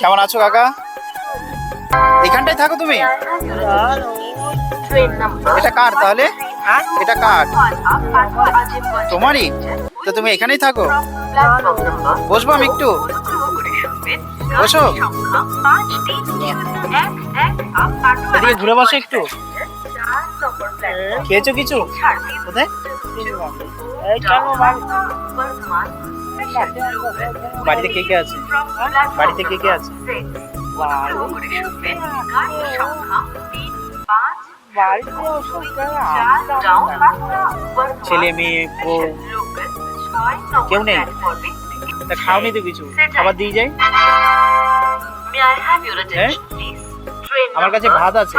কেমন আছো কাকা? এখানটায় থাকো তুমি? এটা কার তাহলে? এটা কার? তোমারই? তো তুমি এখানেই থাকো। বসবো আমি একটু। বসো। এদিকে ঘুরে বসো একটু। খেয়েছো কিছু? কোথায়? বাড়িতে কে কে আছে? বাড়িতে কে কে আছে? ছেলে, মেয়ে, বউ? কেউ নেই? তা খাওনি তো কিছু? খাবার দিয়ে যাই? Train আমার কাছে ভাত আছে।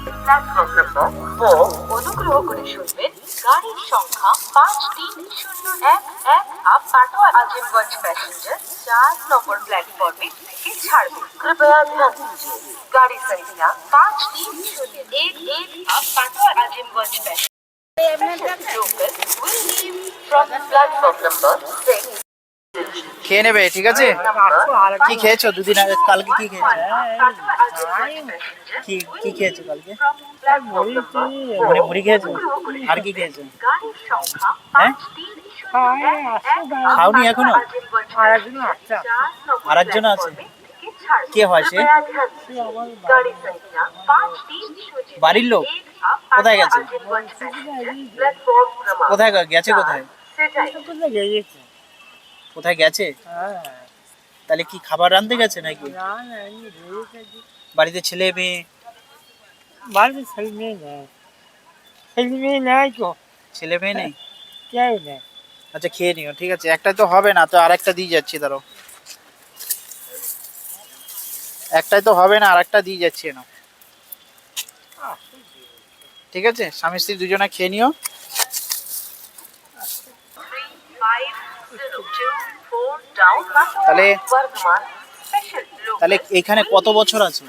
53011 of Patwa Azimganj passenger will leave from platform number 4 অনুগ্রহ করে শুনবেন গাড়ির সংখ্যা পাঁচ তিন শূন্য এক এক আপ পাটোয়া আজিমগঞ্জ প্যাসেঞ্জার চার নম্বর প্ল্যাটফর্মে থেকে ছাড়বে कृपया ध्यान दीजिए गाड़ी संख्या पाँच तीन शून्य एक एक आप पाटवा Azimganj passenger local will leave from platform number six. খেয়ে নেবে, ঠিক আছে? কি খেয়েছো দুদিন আগে? কালকে কি খেয়েছো? কি খেয়েছো কালকে? খেয়েছো? আর কি খেয়েছো? হ্যাঁ? খাওনি কে হয় সে? বাড়ির লোক? কোথায় গেছে? কোথায় গেছে? কোথায়? কোথায় গেছে? তাহলে কি খাবার রাঁধতে গেছে নাকি? বাড়িতে ছেলে মেয়ে? বাড়িতে ছেলে মেয়ে নেই। ছেলে মেয়ে নেই তো। ছেলে মেয়ে নেই? কেউ নেই। আচ্ছা খেয়ে নিও ঠিক আছে। একটা তো হবে না তো আরেকটা দিয়ে যাচ্ছি ধরো একটাই তো হবে না আরেকটা দিয়ে যাচ্ছি না ঠিক আছে? স্বামী স্ত্রী দুজনে খেয়ে নিও। তাহলে তাহলে এখানে কত বছর আছে।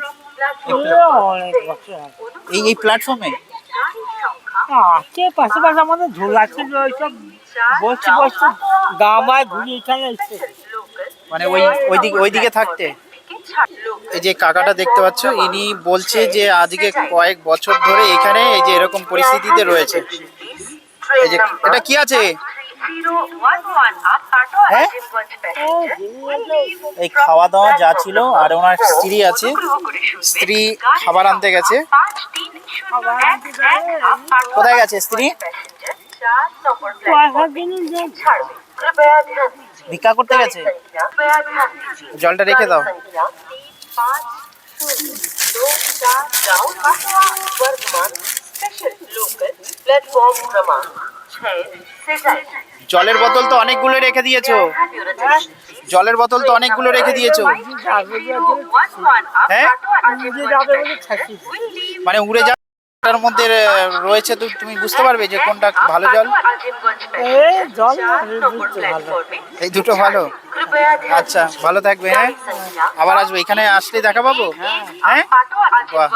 এই এই প্ল্যাটফর্মে আছে পাশাপাশি আমাদের ঝোলাচ্ছে ওইসব বসছি বসছি গামায় ঘুরে এখানে মানে ওই ওইদিকে ওইদিকে থাকতে? এই যে কাকাটা দেখতে পাচ্ছ ইনি বলছে যে আজকে কয়েক বছর ধরে এখানে এই যে এরকম পরিস্থিতিতে রয়েছে। এই যে এটা কি আছে? এই খাওয়া দাওয়া যা ছিল আর ওনার স্ত্রী আছে স্ত্রী খাবার আনতে গেছে কোথায় গেছে স্ত্রী পয়সা কিনে যে ভিক্ষা করতে গেছে জলটা রেখে দাও प्लेटफॉर्म क्रमांक छह से जाए জলের বোতল তো অনেকগুলো রেখে দিয়েছ। জলের বোতল তো অনেকগুলো রেখে দিয়েছ। হ্যাঁ? মানে উড়ে যাওয়ার মধ্যে রয়েছে তো, তুমি বুঝতে পারবে যে কোনটা ভালো জল? এই দুটো ভালো। আচ্ছা ভালো থাকবে হ্যাঁ? আবার আসবে। এখানে আসলে দেখা পাবো? হ্যাঁ? বাহ।